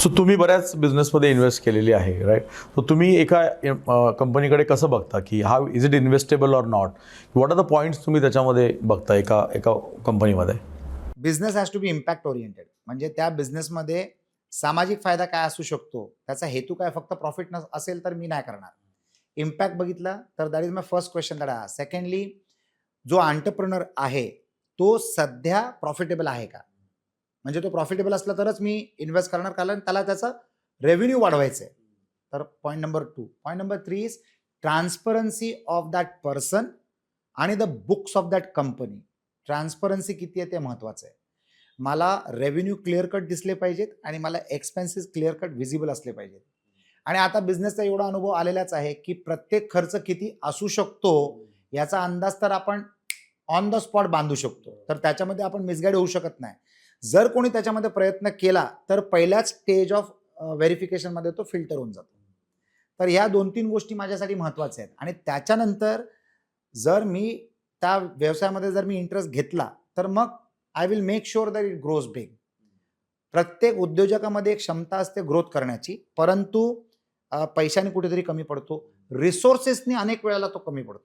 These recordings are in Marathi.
सो तुम्ही बऱ्याच बिझनेसमध्ये इन्व्हेस्ट केलेली आहे राईट सो तुम्ही एका कंपनीकडे कसं बघता की हा is it investable or not what are the points तुम्ही त्याच्यामध्ये बघता एका एका कंपनीमध्ये business has to be impact oriented म्हणजे त्या बिझनेसमध्ये सामाजिक फायदा काय असू शकतो? त्याचा हेतू काय? फक्त प्रॉफिट न असेल तर मी नाही करणार. इम्पॅक्ट बघितला तर that is my first question that I secondly जो आंटरप्रनर आहे तो सध्या प्रॉफिटेबल आहे का? म्हणजे तो प्रॉफिटेबल असला तरच मी इन्व्हेस्ट करणार. कारण त्याला त्याचं रेव्हेन्यू वाढवायचं आहे तर point number two point number three is transparency of that person आणि the books of that company transparency किती आहे ते महत्त्वाचं आहे. मला रेव्हेन्यू क्लिअर कट दिसले पाहिजेत आणि मला एक्सपेन्सेस क्लिअर कट व्हिजिबल असले पाहिजेत. आणि आता बिझनेसचा एवढा अनुभव आलेलाच आहे की प्रत्येक खर्च किती असू शकतो याचा अंदाज तर आपण ऑन द स्पॉट बांधू शकतो. तर त्याच्यामध्ये आपण मिसगाईड होऊ शकत नाही. जर कोणी त्याच्यामध्ये प्रयत्न केला तर पहिल्याच स्टेज ऑफ व्हेरिफिकेशनमध्ये तो फिल्टर होऊन जातो. तर ह्या दोन तीन गोष्टी माझ्यासाठी महत्त्वाच्या आहेत. आणि त्याच्यानंतर जर मी त्या व्यवसायामध्ये जर मी इंटरेस्ट घेतला तर मग I will make sure that it grows big प्रत्येक उद्योजकामध्ये एक क्षमता असते ग्रोथ करण्याची. परंतु पैशाने कुठेतरी कमी पडतो. रिसोर्सेसनी अनेक वेळेला तो कमी पडतो.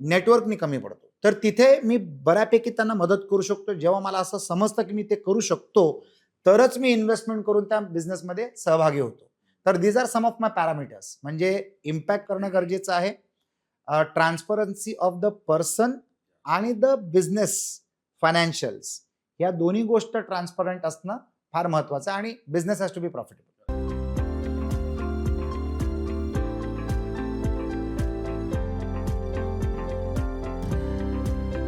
नेटवर्कनी कमी पडतो. तर तिथे मी बऱ्यापैकी त्यांना मदत करू शकतो. जेव्हा मला असं समजतं की मी ते करू शकतो तरच मी इन्व्हेस्टमेंट करून त्या बिझनेसमध्ये सहभागी होतो. तर these are some of my parameters म्हणजे इम्पॅक्ट करणं गरजेचं आहे. ट्रान्सपरन्सी ऑफ द पर्सन आणि द बिझनेस फायनान्शियल्स या दोन्ही गोष्ट ट्रान्सपरंट असणं फार महत्वाचं आहे आणि business has to be profitable